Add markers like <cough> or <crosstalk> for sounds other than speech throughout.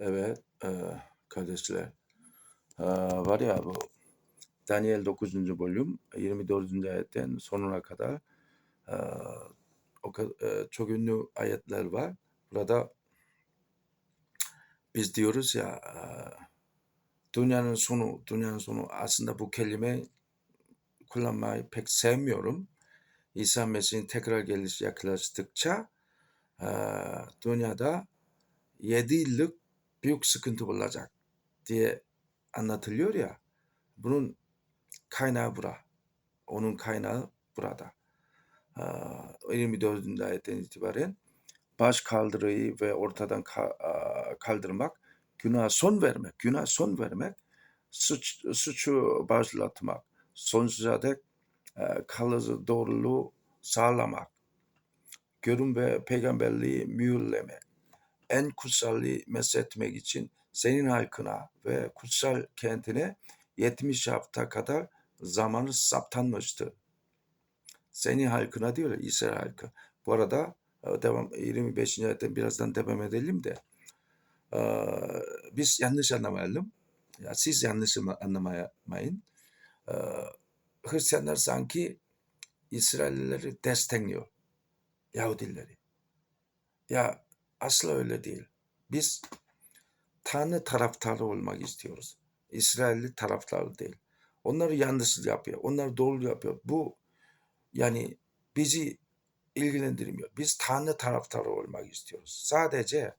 Evet, eee, kardeşler. Eee, var ya bu Daniel 9. bölüm 24. ayetten sonuna kadar eee, o eee, çok ünlü ayetler var. Burada biz diyoruz ya eee, dünyanın sonu, dünyanın sonu aslında bu kelime kullanmayı pek sevmiyorum. İsa Mesih'in tekrar gelişi yaklaştıkça eee, dünyada 7 yıllık büyük sıkıntı olacak diye anlatılıyor ya. Bunun kaynağı bura. Onun kaynağı burada. Eee, 24. ayetten itibaren baş kaldırıyı ve ortadan kaldırmak, günah son vermek, günah son vermek, suç, suçu bağışlatmak, sonsuza dek kalıcı doğruluğu sağlamak, görün ve peygamberliği mühürlemek, en kutsallığı meshetmek için senin halkına ve kutsal kentine 70 hafta kadar zamanı saptanmıştı. Senin halkına diyor İsrail halkı. Bu arada e, devam 25. ayetten birazdan devam edelim de e, biz yanlış anlamayalım. Ya siz yanlış ama- anlamayın. E, Hristiyanlar sanki İsraillileri destekliyor. Yahudileri. Ya asla öyle değil. Biz Tanrı taraftarı olmak istiyoruz. İsrailli taraftarı değil. Onları yanlış yapıyor. Onlar doğru yapıyor. Bu yani bizi ilgilendirmiyor. Biz Tanrı taraftarı olmak istiyoruz. Sadece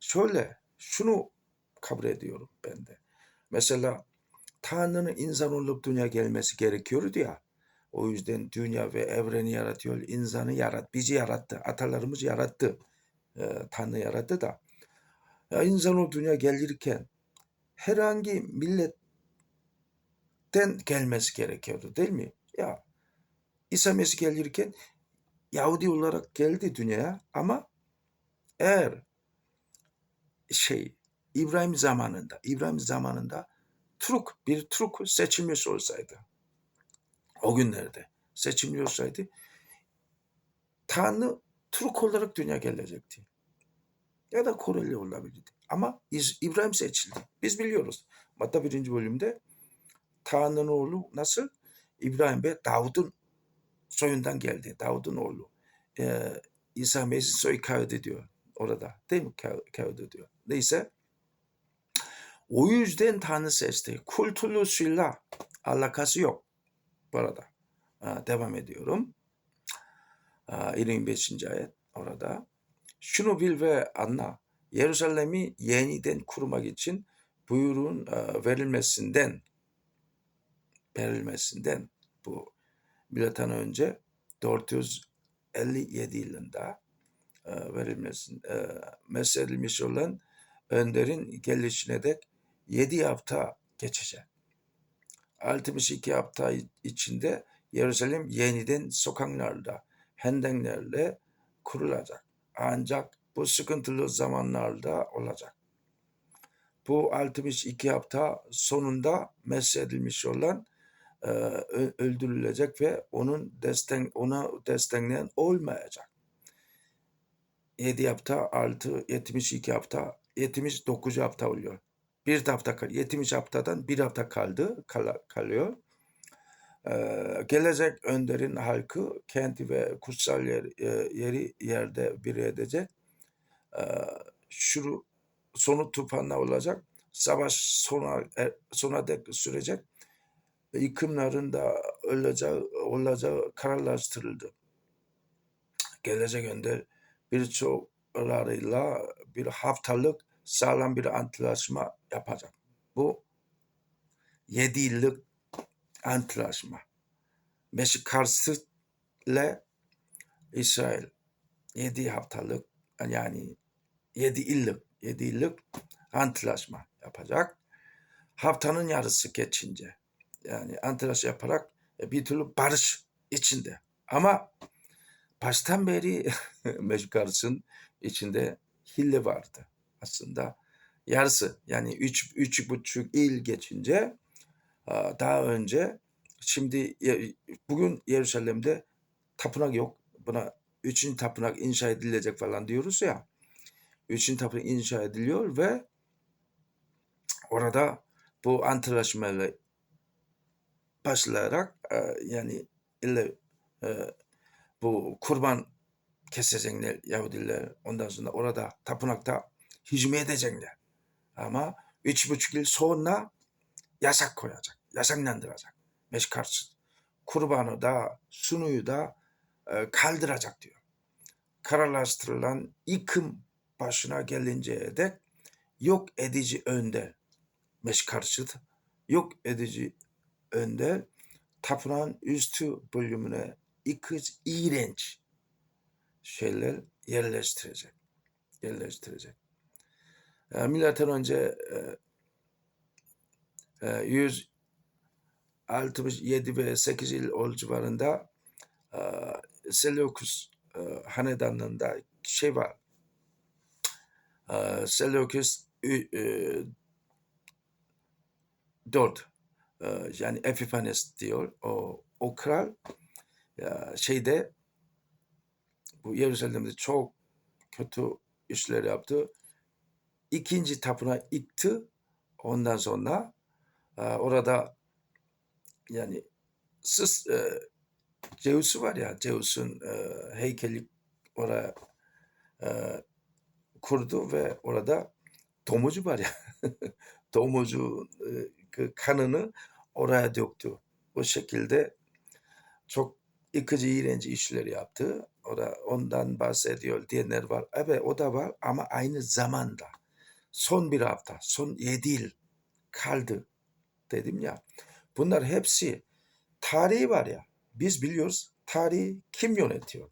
şöyle şunu kabul ediyorum ben de. Mesela Tanrı'nın insan olup dünya gelmesi gerekiyordu ya. O yüzden dünya ve evreni yaratıyor. insanı yarat, bizi yarattı. Atalarımız yarattı. Ee, Tanrı yarattı da. İnsan o dünya gelirken herhangi milletten gelmesi gerekiyordu değil mi? Ya İsa Mesih gelirken Yahudi olarak geldi dünyaya ama eğer şey İbrahim zamanında İbrahim zamanında Türk bir Türk seçilmiş olsaydı o günlerde seçilmiş olsaydı Tanrı Türk olarak dünya gelecekti. Ya da Koreli olabilirdi. Ama İbrahim seçildi. Biz biliyoruz. Matta birinci bölümde Tanrı'nın oğlu nasıl? İbrahim ve Davud'un soyundan geldi. Davud'un oğlu. Ee, İsa Mesih soy kaydı diyor orada. Değil mi? Ka- Kaydı diyor. Neyse. O yüzden Tanrı seçti. Kültürlüsüyle alakası yok. Bu arada. Ha, devam ediyorum. Ha, 25. ayet orada. Şunu bil ve anla. Yerusalem'i yeniden kurmak için buyruğun e, verilmesinden verilmesinden bu milattan önce 457 yılında e, verilmesin e, mesedilmiş olan önderin gelişine dek 7 hafta geçecek. 62 hafta içinde Yerusalem yeniden sokaklarda, hendeklerle kurulacak. Ancak bu sıkıntılı zamanlarda olacak. Bu 62 hafta sonunda mesedilmiş olan e, öldürülecek ve onun destek ona destekleyen olmayacak. 7 hafta artı 72 hafta 79 hafta oluyor. Bir hafta kal 70 haftadan bir hafta kaldı kala- kalıyor. Gelecek önderin halkı kenti ve kutsal yer, e, yeri yerde bir edecek. Ee, şu sonu tufanla olacak. Savaş sona e, sona dek sürecek. Yıkımların da olacağı, olacağı kararlaştırıldı. Gelecek önder birçoklarıyla bir haftalık sağlam bir antlaşma yapacak. Bu yedi yıllık antlaşma. İle İsrail yedi haftalık yani yedi yıllık yedi yıllık antlaşma yapacak. Haftanın yarısı geçince yani antlaşma yaparak e, bir türlü barış içinde. Ama baştan beri <laughs> Mesih Karşı'nın içinde hille vardı aslında. Yarısı yani üç, üç buçuk yıl geçince daha önce şimdi bugün Yerusalim'de tapınak yok. Buna üçüncü tapınak inşa edilecek falan diyoruz ya. Üçüncü tapınak inşa ediliyor ve orada bu antlaşmayla başlayarak e, yani ille bu kurban kesecekler Yahudiler. Ondan sonra orada tapınakta hizmet edecekler. Ama üç buçuk yıl sonra yasak koyacak. Yasaklandıracak. Meşkarsı. Kurbanı da sunuyu da e, kaldıracak diyor. Kararlaştırılan yıkım başına gelinceye dek yok edici önder. Meşkarşıt yok edici önder tapınağın üstü bölümüne yıkıcı, iğrenç şeyler yerleştirecek. Yerleştirecek. E, milattan önce e, 167 ve 8 yıl ol civarında e, Seleukus e, hanedanlığında şey var. E, Seleukus ü- e, 4 e, yani Epifanes diyor. O, o kral şeyde bu Yeruşalim'de çok kötü işler yaptı. İkinci tapınağı yıktı. Ondan sonra orada yani Sis, e, Zeus'u var ya Zeus'un e, heykeli oraya e, kurdu ve orada domuzcu var ya <laughs> domuzcu e, kanını oraya döktü. O şekilde çok yıkıcı, iğrenç işler yaptı. O da ondan bahsediyor diyenler var. Evet o da var ama aynı zamanda son bir hafta, son yedi yıl kaldı dedim ya. Bunlar hepsi tarihi var ya. Biz biliyoruz tarihi kim yönetiyor?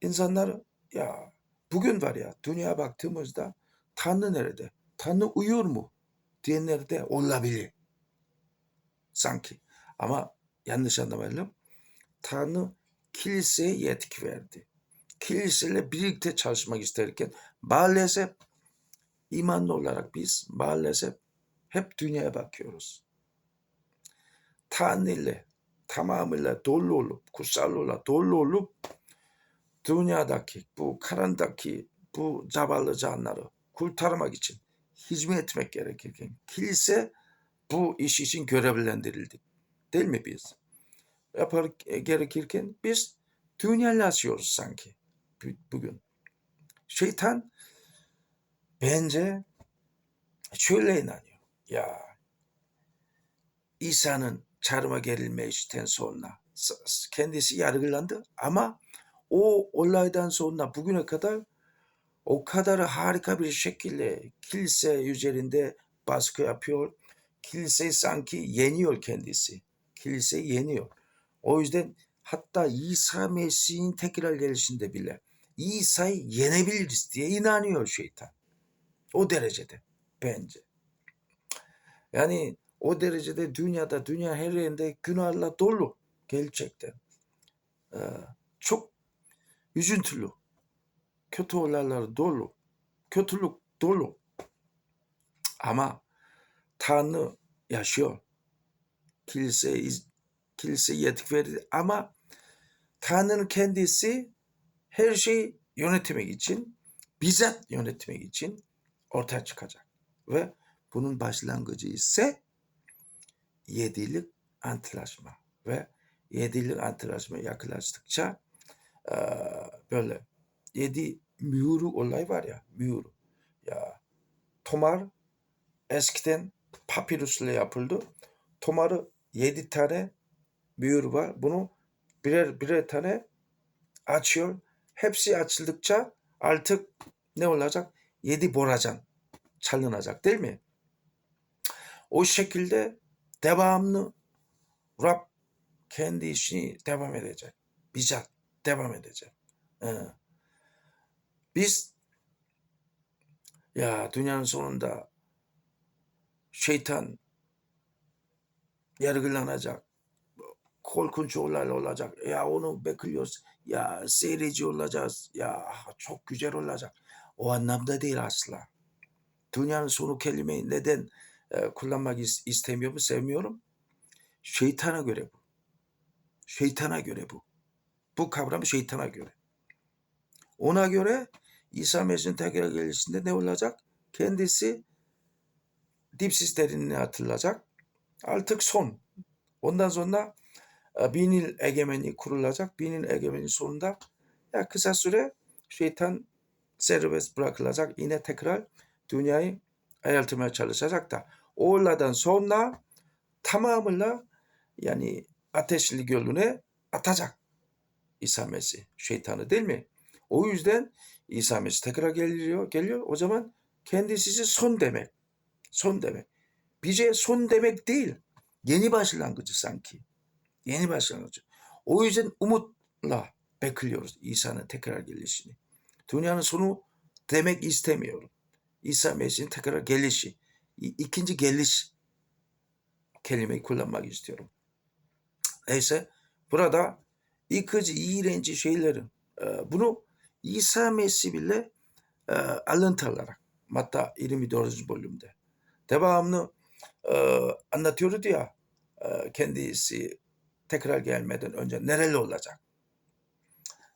İnsanlar ya bugün var ya dünyaya baktığımızda Tanrı nerede? Tanrı uyuyor mu? Diyenler de olabilir. Sanki. Ama yanlış anlamayalım. Tanrı kiliseye yetki verdi. Kiliseyle birlikte çalışmak isterken maalesef imanlı olarak biz maalesef hep dünyaya bakıyoruz. Tanrı ile tamamıyla dolu olup, kutsal olarak dolu olup dünyadaki bu karanlıktaki bu zavallı canları kurtarmak için hizmet etmek gerekirken kilise bu iş için görevlendirildi. Değil mi biz? Yapar gerekirken biz dünyalaşıyoruz sanki bugün. Şeytan bence şöyle inanıyor. Ya İsa'nın çarmıha gerilme işten sonra kendisi yargılandı ama o olaydan sonra bugüne kadar o kadar harika bir şekilde kilise üzerinde baskı yapıyor. Kilise sanki yeniyor kendisi. Kilise yeniyor. O yüzden hatta İsa Mesih'in tekrar gelişinde bile İsa'yı yenebiliriz diye inanıyor şeytan. O derecede bence. Yani o derecede dünyada, dünya her yerinde günahla dolu gerçekten. Ee, çok üzüntülü. Kötü olaylar dolu. Kötülük dolu. Ama Tanrı yaşıyor. Kilise, kilise yetki verdi ama Tanrı'nın kendisi her şeyi yönetmek için, bizzat yönetmek için ortaya çıkacak. Ve bunun başlangıcı ise yedilik antlaşma ve yedilik antlaşma yaklaştıkça e, böyle yedi mühürü olay var ya mühür ya tomar eskiden papirüsle yapıldı. Tomarı yedi tane mühür var. Bunu birer birer tane açıyor. Hepsi açıldıkça artık ne olacak? Yedi boracan çalınacak değil mi? O şekilde devamlı Rab kendi işini devam edecek. Bizzat devam edecek. Ee, biz ya dünyanın sonunda şeytan yargılanacak. Korkunç olaylar olacak. Ya onu bekliyoruz. Ya seyredici olacağız. Ya çok güzel olacak. O anlamda değil asla. Dünyanın sonu kelimeyi neden kullanmak istemiyorum, sevmiyorum? Şeytana göre bu. Şeytana göre bu. Bu kavram şeytana göre. Ona göre İsa Mesih'in tekrar gelişinde ne olacak? Kendisi dipsiz derinliğe atılacak. Artık son. Ondan sonra e, bin yıl egemenliği kurulacak. Bin yıl egemenliği sonunda ya kısa süre şeytan serbest bırakılacak. Yine tekrar dünyayı ayaltmaya çalışacak da Mesih şeytanı değil mi? O yüzden İsa Mesih tekrar geliyor, geliyor. O zaman kendisi son demek. Son demek. Bize son demek değil. Yeni başlangıcı sanki. Yeni başlangıcı. O yüzden umutla bekliyoruz İsa'nın tekrar gelişini. Dünyanın sonu demek istemiyorum. İsa Mesih'in tekrar gelişi. İkinci geliş kelimeyi kullanmak istiyorum. Neyse burada yıkıcı, iğrenç şeylerin e, bunu İsa Mesih bile e, alıntı alarak Matta 24. bölümde devamlı e, anlatıyordu ya kendisi tekrar gelmeden önce nereli olacak?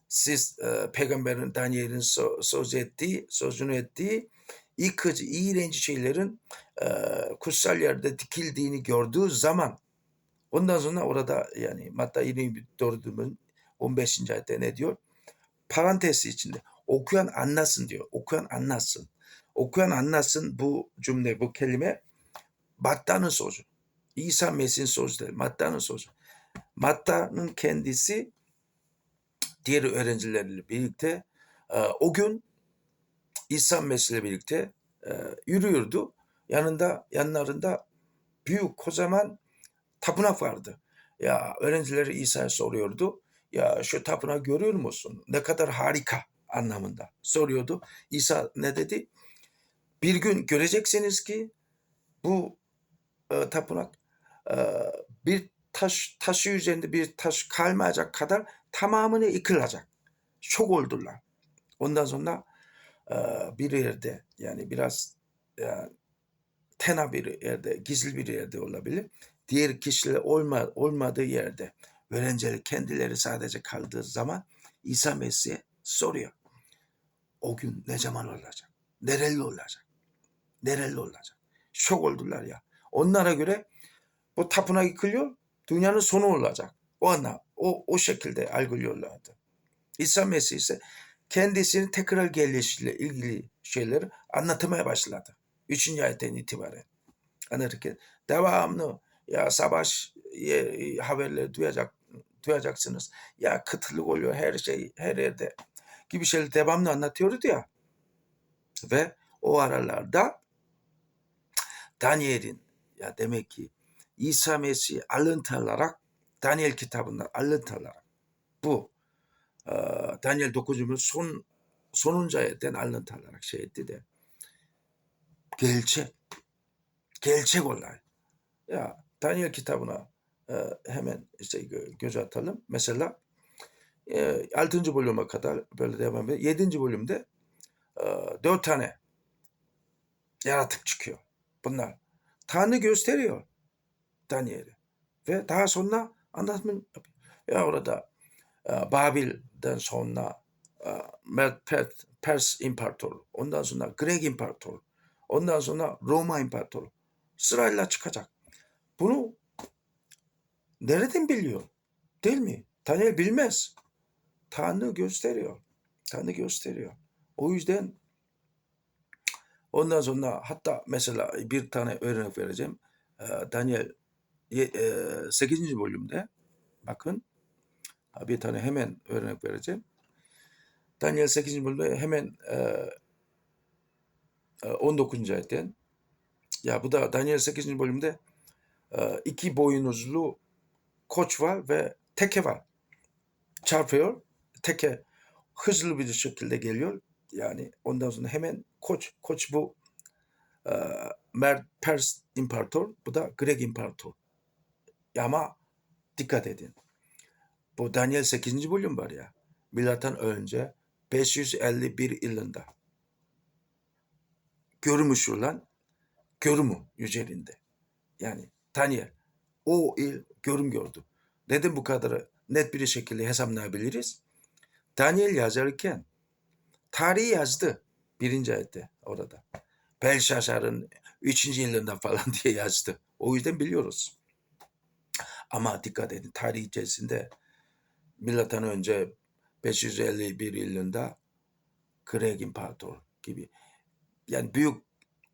Siz e, peygamberin Daniel'in so, söz ettiği, sözünü ettiği yıkıcı, iğrenç şeylerin e, kutsal yerde dikildiğini gördüğü zaman ondan sonra orada yani Matta 24. bölüm 15. ayette ne diyor? Parantezi içinde okuyan anlasın diyor. Okuyan anlasın. Okuyan anlasın bu cümle, bu kelime Matta'nın sözü. İsa Mesih'in sözü değil. Matta'nın sözü. Matta'nın kendisi diğer öğrencileriyle birlikte o gün İsa Mesih'le birlikte e, yürüyordu. Yanında yanlarında büyük kocaman tapınak vardı. Ya öğrencileri İsa'ya soruyordu. Ya şu tapınağı görüyor musun? Ne kadar harika anlamında soruyordu. İsa ne dedi? Bir gün göreceksiniz ki bu e, tapınak e, bir taş taşı üzerinde bir taş kalmayacak kadar tamamını yıkılacak. Şok oldular. Ondan sonra bir yerde yani biraz tena bir yerde, gizli bir yerde olabilir. Diğer kişiler olma, olmadığı yerde öğrenciler kendileri sadece kaldığı zaman İsa Mesih'e soruyor. O gün ne zaman olacak? Nereli olacak? Nereli olacak? Şok oldular ya. Onlara göre bu tapınak yıkılıyor, dünyanın sonu olacak. O ana, o, o şekilde algılıyorlardı. İsa Mesih ise kendisinin tekrar gelişiyle ilgili şeyleri anlatmaya başladı. Üçüncü ayetten itibaren. Anlatırken devamlı ya savaş e, haberleri duyacak, duyacaksınız. Ya kıtlık oluyor her şey her yerde gibi şeyleri devamlı anlatıyordu ya. Ve o aralarda Daniel'in ya demek ki İsa Mesih alıntı alarak Daniel kitabından alıntı alarak bu e, Daniel 9. bölüm son sonuncu ayetten alıntı alarak şey etti de gerçek gerçek olay. Ya Daniel kitabına e, hemen işte gö- göz atalım. Mesela e, 6. bölüme kadar böyle devam ediyor. 7. bölümde e, 4 tane yaratık çıkıyor. Bunlar Tanrı gösteriyor Daniel'e. Ve daha sonra anlatma yapıyor. Ya orada e, Babil'den sonra e, Mer- Pers, Pers İmparatoru, ondan sonra Grek İmparatoru, ondan sonra Roma İmparatoru sırayla çıkacak. Bunu nereden biliyor? Değil mi? Daniel bilmez. Tanrı gösteriyor. Tanrı gösteriyor. O yüzden ondan sonra hatta mesela bir tane örnek vereceğim. Ee, Daniel ye- e, 8. bölümde bakın bir tane hemen örnek vereceğim. Daniel 8. bölümde hemen e, e, 19. ayetten ya bu da Daniel 8. bölümde e, iki boynuzlu koç var ve teke var. Çarpıyor. Teke hızlı bir şekilde geliyor. Yani ondan sonra hemen koç. Koç bu e, Mer Pers İmparator. Bu da Grek İmparator. Ama dikkat edin. Bu Daniel 8. bölüm var ya. Milattan önce 551 yılında görmüş olan görümü üzerinde. Yani Daniel o il görüm gördü. Neden bu kadar net bir şekilde hesaplayabiliriz? Daniel yazarken tarihi yazdı birinci ayette orada. Belşaşar'ın 3. yılında falan <laughs> diye yazdı. O yüzden biliyoruz. Ama dikkat edin tarih içerisinde milattan önce 551 yılında Greg İmparator gibi yani büyük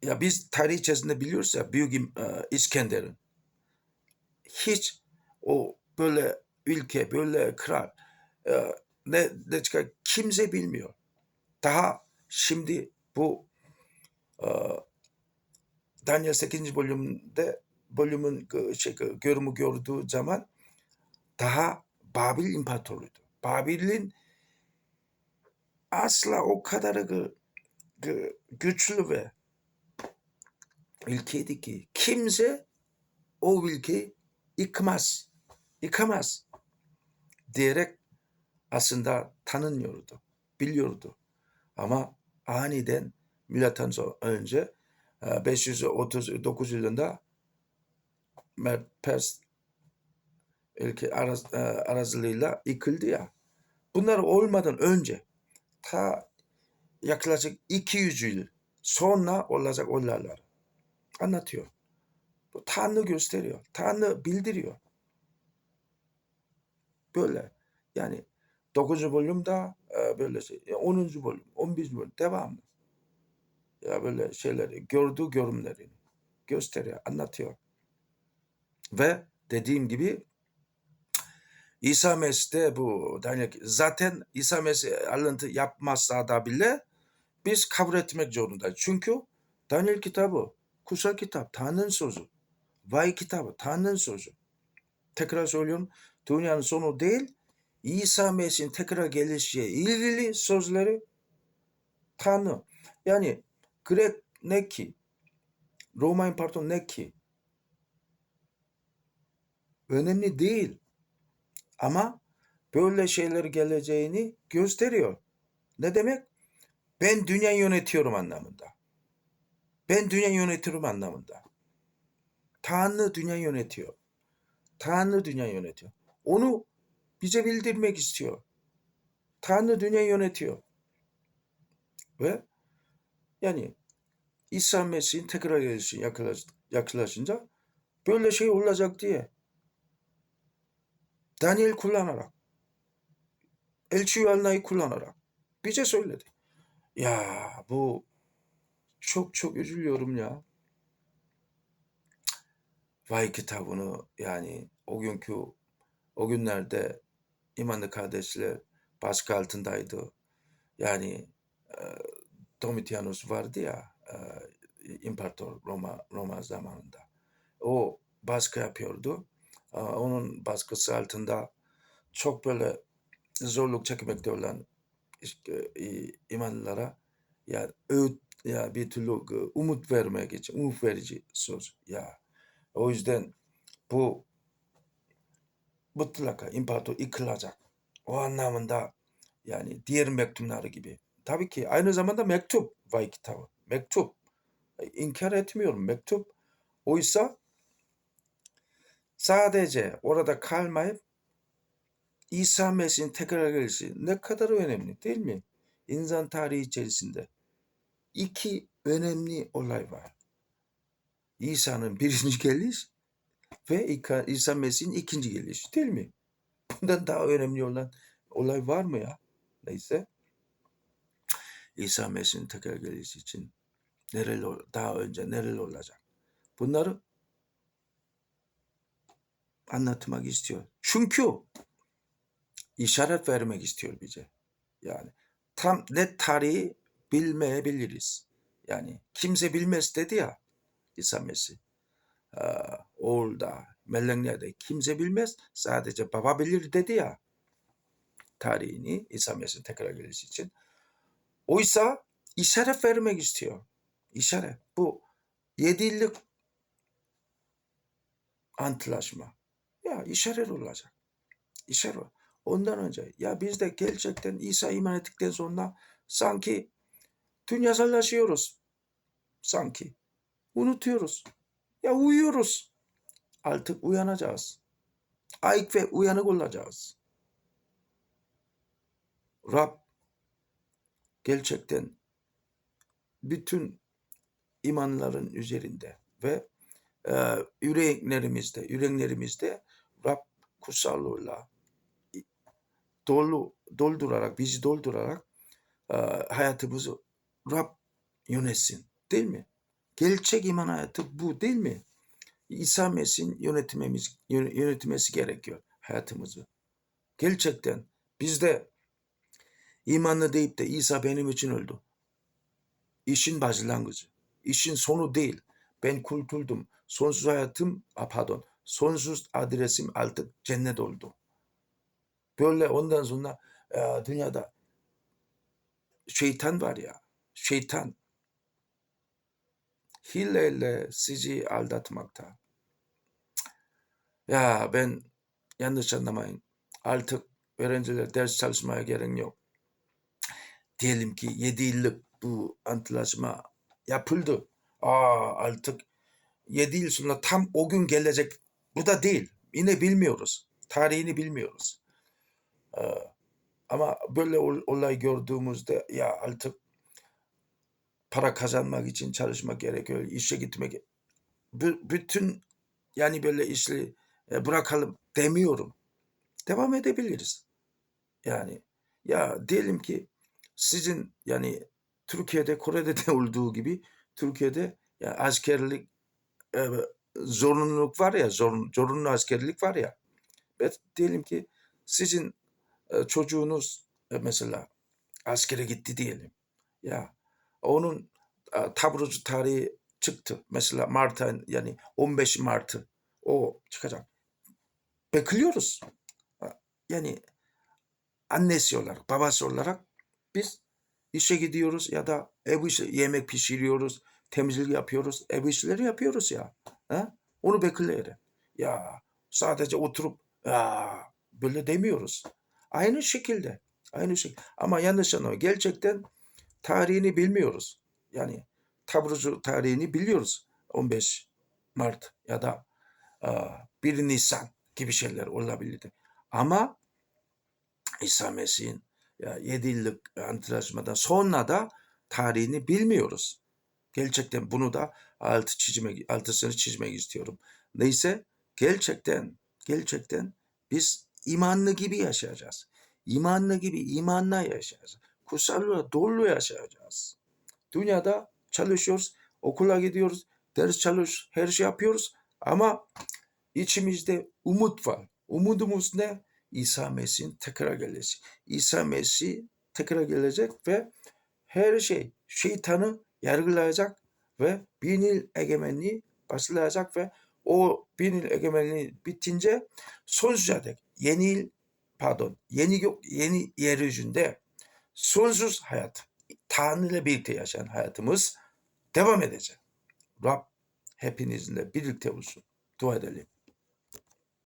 ya biz tarih içerisinde biliyoruz ya büyük e, İskender'in hiç o böyle ülke böyle kral e, ne, ne çıkar kimse bilmiyor. Daha şimdi bu e, Daniel 8. bölümde bölümün şey, görümü gördüğü zaman daha Babil İmparatorluğuydu. Babil'in asla o kadar güçlü ve ülkeydi ki kimse o ülkeyi yıkmaz, yıkamaz diyerek aslında tanınıyordu, biliyordu. Ama aniden milattan önce e, 539 yılında Pers ülke araz, e, arazileriyle yıkıldı ya. Bunlar olmadan önce ta yaklaşık 200 yıl sonra olacak olaylar anlatıyor. Bu Tanrı gösteriyor. Tanrı bildiriyor. Böyle yani 9. bölümde e, böyle şey. e, 10. bölüm, 11. bölüm devamlı. Ya böyle şeyleri gördüğü görümlerini gösteriyor, anlatıyor. Ve dediğim gibi İsa Mesih'te bu Daniel zaten İsa Mesih alıntı yapmazsa da bile biz kabul etmek zorundayız. Çünkü Daniel kitabı kutsal kitap Tanrı'nın sözü. Vay kitabı Tanrı'nın sözü. Tekrar söylüyorum dünyanın sonu değil İsa Mesih'in tekrar gelişiyle ilgili sözleri Tanrı. Yani Grek ne ki? Roma İmparatorluğu ne ki? Önemli değil. Ama böyle şeyler geleceğini gösteriyor. Ne demek? Ben dünya yönetiyorum anlamında. Ben dünya yönetiyorum anlamında. Tanrı dünya yönetiyor. Tanrı dünya yönetiyor. Onu bize bildirmek istiyor. Tanrı dünya yönetiyor. Ve yani İsa Mesih'in tekrar gelişi yaklaşınca böyle şey olacak diye Daniel kullanarak elçi Yuhanna'yı kullanarak bize söyledi. Ya bu çok çok üzülüyorum ya. Vay kitabını yani o günkü o günlerde imanlı kardeşler baskı altındaydı. Yani e, Domitianus vardı ya e, imparator Roma Roma zamanında. O baskı yapıyordu. Onun baskısı altında çok böyle zorluk çekmekte olan işte, e, imanlılara ya öğüt ya bir türlü e, umut vermek için umut verici söz ya. O yüzden bu mutlaka imparator yıkılacak. O anlamında yani diğer mektupları gibi. Tabii ki aynı zamanda mektup vay kitabı. Mektup. E, İnkar etmiyorum mektup. Oysa sadece orada kalmayıp İsa Mesih'in tekrar gelişi ne kadar önemli değil mi? İnsan tarihi içerisinde iki önemli olay var. İsa'nın birinci geliş ve İsa Mesih'in ikinci gelişi değil mi? Bundan daha önemli olan olay var mı ya? Neyse. İsa Mesih'in tekrar gelişi için nereli daha önce nereli olacak? Bunları anlatmak istiyor. Çünkü işaret vermek istiyor bize. Yani tam net tarihi bilmeyebiliriz. Yani kimse bilmez dedi ya İsa Mesih. Aa, Oğulda, Melekler'de kimse bilmez. Sadece baba bilir dedi ya tarihini İsa Mesih'in tekrar gelişi için. Oysa işaret vermek istiyor. İşaret. Bu yedi yıllık antlaşma. Ya işaret olacak. İşaret. Ondan önce ya biz de gerçekten İsa iman ettikten sonra sanki dünyasallaşıyoruz. Sanki. Unutuyoruz. Ya uyuyoruz. Artık uyanacağız. Ayık ve uyanık olacağız. Rab gerçekten bütün imanların üzerinde ve e, yüreklerimizde, yüreklerimizde Rab kutsallığıyla dolu, doldurarak, bizi doldurarak e, hayatımızı Rab yönetsin. Değil mi? Gerçek iman hayatı bu değil mi? İsa Mesih'in yönetimemiz, yön- yönetmesi gerekiyor hayatımızı. Gerçekten bizde imanlı deyip de İsa benim için öldü. İşin başlangıcı. İşin sonu değil. Ben kurtuldum. Sonsuz hayatım, pardon, sonsuz adresim artık cennet oldu. Böyle ondan sonra e, dünyada şeytan var ya, şeytan hileyle sizi aldatmakta. Ya ben yanlış anlamayın. Artık öğrenciler ders çalışmaya gerek yok. Diyelim ki 7 yıllık bu antlaşma yapıldı. Aa artık 7 yıl sonra tam o gün gelecek. Bu da değil. Yine bilmiyoruz. Tarihini bilmiyoruz. Ee, ama böyle ol- olay gördüğümüzde ya artık para kazanmak için çalışmak gerekiyor. işe gitmek. Bütün yani böyle işleri e, bırakalım demiyorum. Devam edebiliriz. Yani ya diyelim ki sizin yani Türkiye'de Kore'de de <laughs> olduğu gibi Türkiye'de ya askerlik e, zorunluluk var ya zorun, zorunlu askerlik var ya. Ve diyelim ki sizin e, çocuğunuz e, mesela askere gitti diyelim. Ya onun e, taburcu tarihi çıktı. Mesela Mart ayın yani 15 Mart'ı o çıkacak. Bekliyoruz. Yani annesi olarak, babası olarak biz işe gidiyoruz ya da ev işi, yemek pişiriyoruz, temizlik yapıyoruz, ev işleri yapıyoruz ya. Ha? Onu bekleyelim. Ya sadece oturup ya, böyle demiyoruz. Aynı şekilde, aynı şekilde. Ama yanlış anlama. Gerçekten tarihini bilmiyoruz. Yani taburcu tarihini biliyoruz. 15 Mart ya da aa, 1 Nisan gibi şeyler olabilirdi. Ama İsa Mesih'in ya 7 yıllık antlaşmadan sonra da tarihini bilmiyoruz. Gerçekten bunu da altı çizmek, altısını çizmek istiyorum. Neyse gerçekten gerçekten biz imanlı gibi yaşayacağız. İmanlı gibi imanla yaşayacağız. Kutsallığa dolu yaşayacağız. Dünyada çalışıyoruz, okula gidiyoruz, ders çalış, her şey yapıyoruz ama içimizde umut var. Umudumuz ne? İsa Mesih'in tekrar gelmesi. İsa Mesih tekrar gelecek ve her şey şeytanı yargılayacak ve bin yıl egemenliği başlayacak ve o bin yıl egemenliği bitince sonsuza dek yeni yıl pardon yeni yeni yeryüzünde sonsuz hayat Tanrı ile birlikte yaşayan hayatımız devam edecek. Rab hepinizle birlikte olsun. Dua edelim.